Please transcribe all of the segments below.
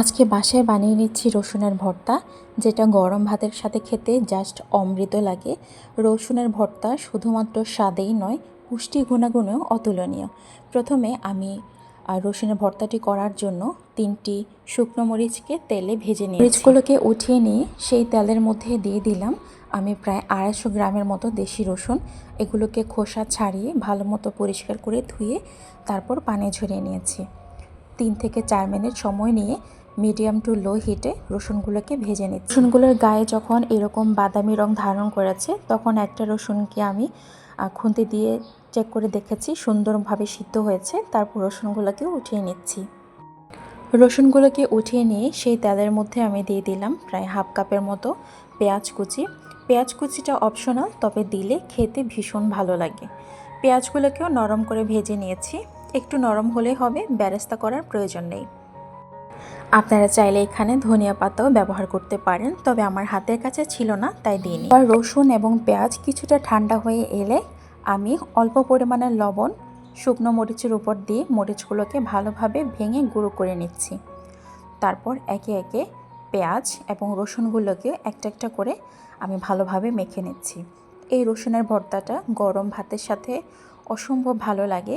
আজকে বাসায় বানিয়ে নিচ্ছি রসুনের ভর্তা, যেটা গরম ভাতের সাথে খেতে জাস্ট অমৃত লাগে। রসুনের ভর্তা শুধুমাত্র স্বাদেই নয়, পুষ্টি গুণাগুণেও অতুলনীয়। প্রথমে আমি রসুনের ভর্তাটি করার জন্য তিনটি শুকনো মরিচকে তেলে ভেজে নিই মরিচগুলোকে উঠিয়ে নিয়ে সেই তেলের মধ্যে দিয়ে দিলাম আমি প্রায় আড়াইশো গ্রামের মতো দেশি রসুন। এগুলোকে খোসা ছাড়িয়ে ভালো মতো পরিষ্কার করে ধুয়ে তারপর পানি ঝরিয়ে নিয়েছি। তিন থেকে চার মিনিট সময় নিয়ে মিডিয়াম টু লো হিটে রসুনগুলোকে ভেজে নিচ্ছি। রসুনগুলোর গায়ে যখন এরকম বাদামি রং ধারণ করেছে, তখন একটা রসুনকে আমি খুন্তি দিয়ে চেক করে দেখেছি, সুন্দরভাবে সিদ্ধ হয়েছে, তারপর রসুনগুলোকে উঠিয়ে নিচ্ছি। রসুনগুলোকে উঠিয়ে নিয়ে সেই তেলের মধ্যে আমি দিয়ে দিলাম প্রায় হাফ কাপের মতো পেঁয়াজ কুচি। পেঁয়াজ কুচিটা অপশনাল তবে দিলে খেতে ভীষণ ভালো লাগে। পেঁয়াজগুলোকেও নরম করে ভেজে নিয়েছি। একটু নরম হলেই হবে, ব্যারেস্তা করার প্রয়োজন নেই। আপনারা চাইলে এখানে ধনিয়া পাতাও ব্যবহার করতে পারেন, তবে আমার হাতের কাছে ছিল না, তাই দিইনি। আর রসুন এবং পেঁয়াজ কিছুটা ঠান্ডা হয়ে এলে আমি অল্প পরিমাণের লবণ, শুকনো মরিচের উপর দিয়ে মরিচগুলোকে ভালোভাবে ভেঙে গুঁড়ো করে নিচ্ছি। তারপর একে একে পেঁয়াজ এবং রসুনগুলোকে একটা একটা করে আমি ভালোভাবে মেখে নিচ্ছি। এই রসুনের ভর্তাটা গরম ভাতের সাথে অসম্ভব ভালো লাগে।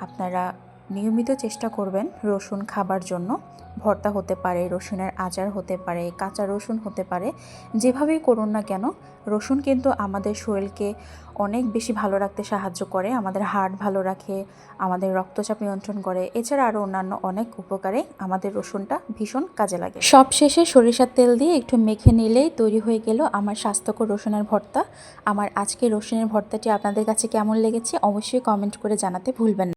আপনারা নিয়মিত চেষ্টা করবেন রসুন খাবার জন্য। ভর্তা হতে পারে, রসুনের আচার হতে পারে, কাঁচা রসুন হতে পারে, যেভাবেই করুন না কেন, রসুন কিন্তু আমাদের শরীরকে অনেক বেশি ভালো রাখতে সাহায্য করে, আমাদের হার্ট ভালো রাখে, আমাদের রক্তচাপ নিয়ন্ত্রণ করে। এছাড়া আরও অন্যান্য অনেক উপকারে আমাদের রসুনটা ভীষণ কাজে লাগে। সব শেষে সরিষার তেল দিয়ে একটু মেখে নিলেই তৈরি হয়ে গেল আমার স্বাস্থ্যকর রসুনের ভর্তা। আমার আজকে রসুনের ভর্তাটি আপনাদের কাছে কেমন লেগেছে অবশ্যই কমেন্ট করে জানাতে ভুলবেন না।